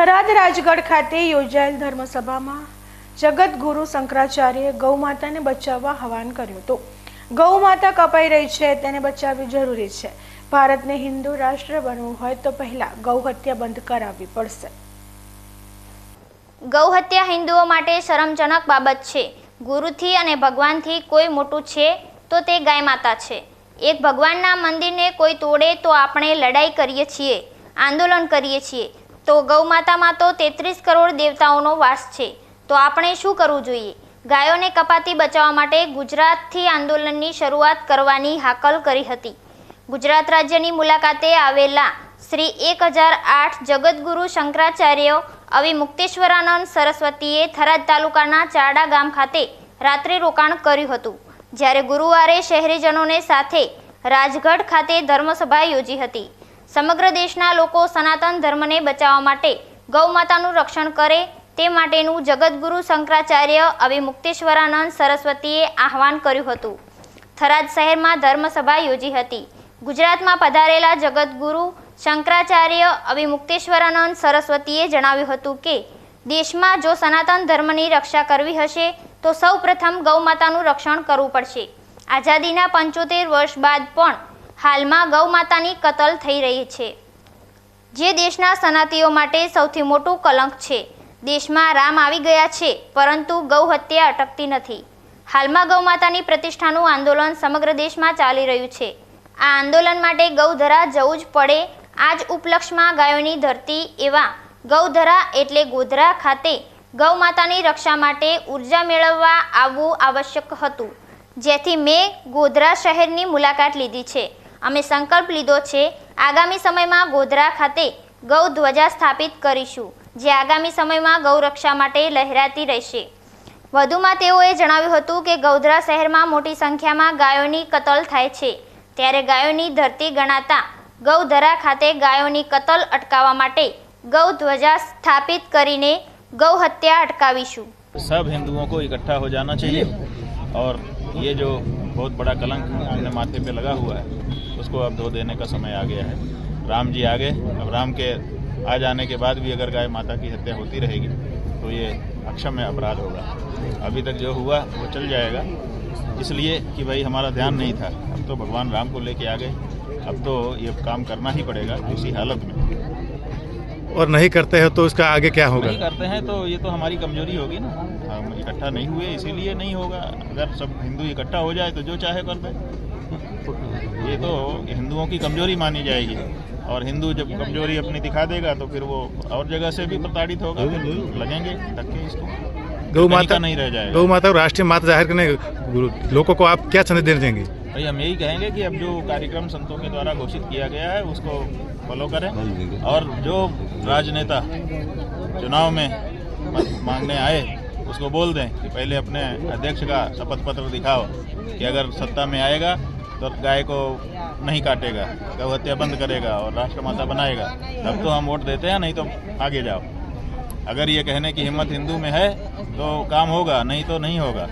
થરાદ રાજગઢ ખાતે યોજાયેલ ધર્મસભામાં જગતગુરુ શંકરાચાર્યએ ગૌ માતાને બચાવવા આહવાન કર્યું હતું. ગૌ માતા કપાઈ રહી છે, તેને બચાવવી જરૂરી છે. ભારતને હિન્દુ રાષ્ટ્ર બનવું હોય તો પહેલા ગૌ હત્યા બંધ કરાવવી પડશે. ગૌહત્યા હિન્દુઓ માટે શરમજનક બાબત છે. ગુરુથી અને ભગવાનથી કોઈ મોટું છે તો તે ગાય માતા છે. એક ભગવાનના મંદિરને કોઈ તોડે તો આપણે લડાઈ કરીએ છીએ, આંદોલન કરીએ છીએ. તો ગૌમાતામાં તો તેત્રીસ કરોડ દેવતાઓનો વાસ છે. તો આપણે શું કરવું જોઈએ? ગાયોને કપાતી બચાવવા માટે ગુજરાતથી આંદોલનની શરૂઆત કરવાની હાકલ કરી હતી. ગુજરાત રાજ્યની મુલાકાતે આવેલા શ્રી એક હજાર આઠ જગતગુરુ શંકરાચાર્ય આવી મુક્તેશ્વરાનંદ સરસ્વતીએ થરાદ તાલુકાના ચારડા ગામ ખાતે રાત્રિ રોકાણ કર્યું હતું. જ્યારે ગુરુવારે શહેરીજનોને સાથે રાજગઢ ખાતે ધર્મસભા યોજી હતી. સમગ્ર દેશના લોકો સનાતન ધર્મને બચાવવા માટે ગૌ માતાનું રક્ષણ કરે તે માટેનું જગતગુરુ શંકરાચાર્ય અવી મુક્તેશ્વરાનંદ સરસ્વતીએ આહવાન કર્યું હતું. થરાદ શહેરમાં ધર્મસભા યોજી હતી. ગુજરાતમાં પધારેલા જગતગુરુ શંકરાચાર્ય અવિમુક્તેશ્વરાનંદ સરસ્વતીએ જણાવ્યું હતું કે, દેશમાં જો સનાતન ધર્મની રક્ષા કરવી હશે, તો સૌ પ્રથમ ગૌ માતાનું રક્ષણ કરવું પડશે. આઝાદીના પંચોતેર વર્ષ બાદ પણ હાલમાં ગૌ માતાની કતલ થઈ રહી છે. જે દેશના સનાતીઓ માટે સૌથી મોટું કલંક છે. દેશમાં રામ આવી ગયા છે, પરંતુ ગૌ હત્યા અટકતી નથી. હાલમાં ગૌ માતાની પ્રતિષ્ઠાનું આંદોલન સમગ્ર દેશમાં ચાલી રહ્યું છે. આ આંદોલન માટે ગૌધરા જવું જ પડે, આ જ ઉપલક્ષમાં ગાયોની ધરતી એવા ગૌધરા એટલે ગોધરા ખાતે ગૌ માતાની રક્ષા માટે ઊર્જા મેળવવા આવવું આવશ્યક હતું. જેથી મેં ગોધરા શહેરની મુલાકાત લીધી છે. અમે સંકલ્પ લીધો છે આગામી સમયમાં ગોધરા ખાતે ગૌ ધ્વજા સ્થાપિત કરીશું જે આગામી સમયમાં ગૌરક્ષા માટે લહેરાતી રહેશે વધુમાં તેઓએ જણાવ્યું હતું કે ગૌધરા શહેરમાં મોટી સંખ્યામાં ગાયોની કતલ થાય છે ત્યારે ગાયોની ધરતી ગણાતા ગૌધરા ખાતે ગાયોની કતલ અટકાવવા માટે ગૌ ધ્વજા સ્થાપિત કરીને ગૌ હત્યા અટકાવીશું सब हिंदुओं को इकट्ठा हो जाना चाहिए और ये जो बहुत बड़ा कलंक अपने माथे पे लगा हुआ है उसको अब धो देने का समय आ गया है। राम जी आ गए अब राम के आ जाने के बाद भी अगर गाय माता की हत्या होती रहेगी तो ये अक्षम्य अपराध होगा। अभी तक जो हुआ वो चल जाएगा। इसलिए कि भाई हमारा ध्यान नहीं था। अब तो भगवान राम को लेके आ गए अब तो ये काम करना ही पड़ेगा उसी हालत में। और नहीं करते हैं तो इसका आगे क्या होगा? नहीं करते हैं तो ये तो हमारी कमज़ोरी होगी ना। हम इकट्ठा नहीं हुए इसीलिए नहीं होगा। अगर सब हिंदू इकट्ठा हो जाए तो जो चाहे कर दे। ये तो हिंदुओं की कमज़ोरी मानी जाएगी। और हिंदू जब कमज़ोरी अपनी दिखा देगा तो फिर वो और जगह से भी प्रताड़ित होगा। लगेंगे धक्के इसको। गौ माता नहीं रह जाएगा। गौ माता को राष्ट्रीय माता ज़ाहिर करने लोगों को आप क्या संदेश देना चाहेंगे? भाई हम यही कहेंगे कि अब जो कार्यक्रम संतों के द्वारा घोषित किया गया है उसको फॉलो करें। और जो राजनेता चुनाव में मांगने आए उसको बोल दें कि पहले अपने अध्यक्ष का शपथ पत्र दिखाओ कि अगर सत्ता में आएगा तो गाय को नहीं काटेगा गौ हत्या बंद करेगा और राष्ट्रमाता बनाएगा। तब तो हम वोट देते हैं, नहीं तो आगे जाओ। अगर ये कहने की हिम्मत हिंदू में है तो काम होगा, नहीं तो नहीं होगा।